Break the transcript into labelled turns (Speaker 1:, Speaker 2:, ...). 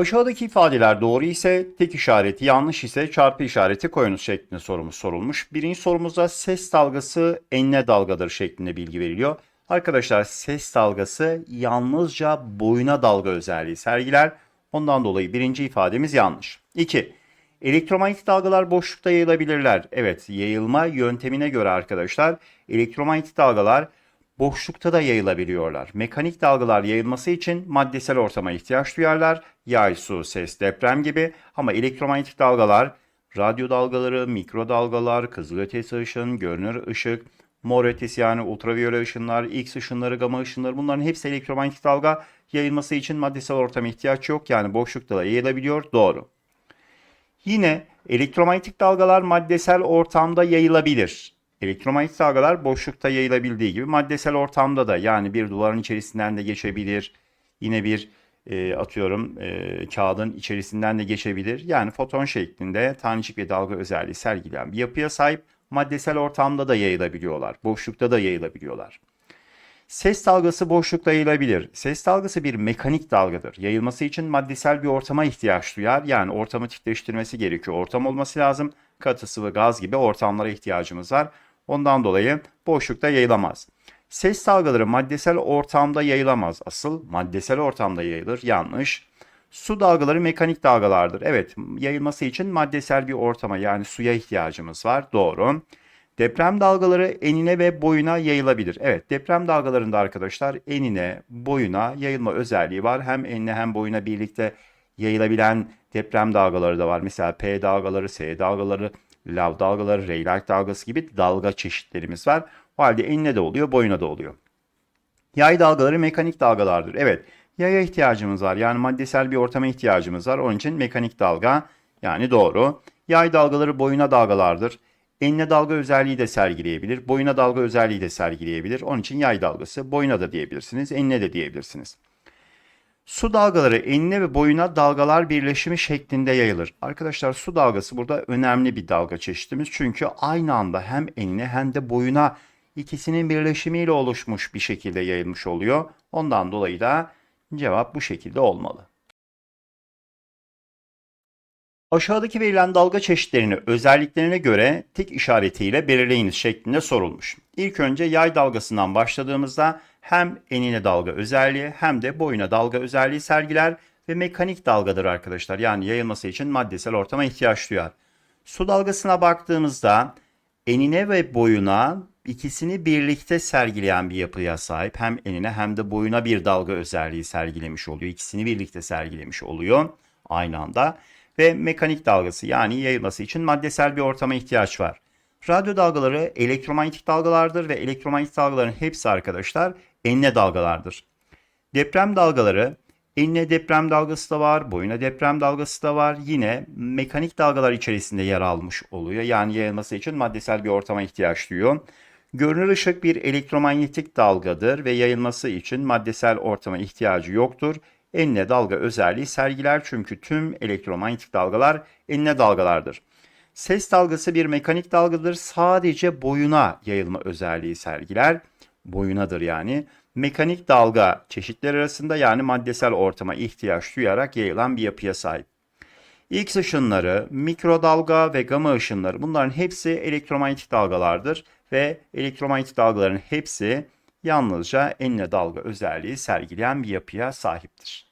Speaker 1: Aşağıdaki ifadeler doğru ise tek işareti, yanlış ise çarpı işareti koyunuz şeklinde sorumuz sorulmuş. Birinci sorumuzda ses dalgası enine dalgadır şeklinde bilgi veriliyor. Arkadaşlar ses dalgası yalnızca boyuna dalga özelliği sergiler. Ondan dolayı birinci ifademiz yanlış. 2. Elektromanyetik dalgalar boşlukta yayılabilirler. Evet, yayılma yöntemine göre arkadaşlar elektromanyetik dalgalar boşlukta da yayılabiliyorlar. Mekanik dalgalar yayılması için maddesel ortama ihtiyaç duyarlar. Yay, su, ses, deprem gibi. Ama elektromanyetik dalgalar, radyo dalgaları, mikrodalgalar, kızılötesi ışın, görünür ışık, mor ötesi yani ultraviyole ışınlar, X ışınları, gamma ışınları bunların hepsi elektromanyetik dalga yayılması için maddesel ortama ihtiyaç yok. Yani boşlukta da yayılabiliyor. Doğru. Yine elektromanyetik dalgalar maddesel ortamda yayılabilir. Elektromanyetik dalgalar boşlukta yayılabildiği gibi maddesel ortamda da yani bir duvarın içerisinden de geçebilir. Yine bir e, atıyorum e, kağıdın içerisinden de geçebilir. Yani foton şeklinde tanecik ve dalga özelliği sergileyen bir yapıya sahip maddesel ortamda da yayılabiliyorlar. Boşlukta da yayılabiliyorlar. Ses dalgası boşlukta yayılabilir. Ses dalgası bir mekanik dalgadır. Yayılması için maddesel bir ortama ihtiyaç duyar. Yani ortamı titreştirmesi gerekiyor. Ortam olması lazım. Katı sıvı gaz gibi ortamlara ihtiyacımız var. Ondan dolayı boşlukta yayılamaz. Ses dalgaları maddesel ortamda yayılamaz. Asıl maddesel ortamda yayılır. Yanlış. Su dalgaları mekanik dalgalardır. Evet, yayılması için maddesel bir ortama yani suya ihtiyacımız var. Doğru. Deprem dalgaları enine ve boyuna yayılabilir. Evet, deprem dalgalarında arkadaşlar enine, boyuna yayılma özelliği var. Hem enine hem boyuna birlikte yayılabilen deprem dalgaları da var. Mesela P dalgaları, S dalgaları, lav dalgaları, Rayleigh dalgası gibi dalga çeşitlerimiz var. O halde enine de oluyor, boyuna da oluyor. Yay dalgaları mekanik dalgalardır. Evet, yaya ihtiyacımız var. Yani maddesel bir ortama ihtiyacımız var. Onun için mekanik dalga yani doğru. Yay dalgaları boyuna dalgalardır. Enine dalga özelliği de sergileyebilir. Boyuna dalga özelliği de sergileyebilir. Onun için yay dalgası boyuna da diyebilirsiniz. Enine de diyebilirsiniz. Su dalgaları enine ve boyuna dalgalar birleşimi şeklinde yayılır. Arkadaşlar su dalgası burada önemli bir dalga çeşitimiz. Çünkü aynı anda hem enine hem de boyuna ikisinin birleşimiyle oluşmuş bir şekilde yayılmış oluyor. Ondan dolayı da cevap bu şekilde olmalı. Aşağıdaki verilen dalga çeşitlerini özelliklerine göre tik işaretiyle belirleyiniz şeklinde sorulmuş. İlk önce yay dalgasından başladığımızda hem enine dalga özelliği hem de boyuna dalga özelliği sergiler ve mekanik dalgadır arkadaşlar. Yani yayılması için maddesel ortama ihtiyaç duyar. Su dalgasına baktığımızda enine ve boyuna ikisini birlikte sergileyen bir yapıya sahip. Hem enine hem de boyuna bir dalga özelliği sergilemiş oluyor. İkisini birlikte sergilemiş oluyor aynı anda ve mekanik dalgası yani yayılması için maddesel bir ortama ihtiyaç var. Radyo dalgaları elektromanyetik dalgalardır ve elektromanyetik dalgaların hepsi arkadaşlar enine dalgalardır. Deprem dalgaları enine deprem dalgası da var, boyuna deprem dalgası da var. Yine mekanik dalgalar içerisinde yer almış oluyor. Yani yayılması için maddesel bir ortama ihtiyaç duyuyor. Görünür ışık bir elektromanyetik dalgadır ve yayılması için maddesel ortama ihtiyacı yoktur enine dalga özelliği sergiler çünkü tüm elektromanyetik dalgalar enine dalgalardır. Ses dalgası bir mekanik dalgadır. Sadece boyuna yayılma özelliği sergiler. Boyunadır yani. Mekanik dalga çeşitler arasında yani maddesel ortama ihtiyaç duyarak yayılan bir yapıya sahip. X ışınları, mikrodalga ve gamma ışınları bunların hepsi elektromanyetik dalgalardır ve elektromanyetik dalgaların hepsi yalnızca enine dalga özelliği sergileyen bir yapıya sahiptir.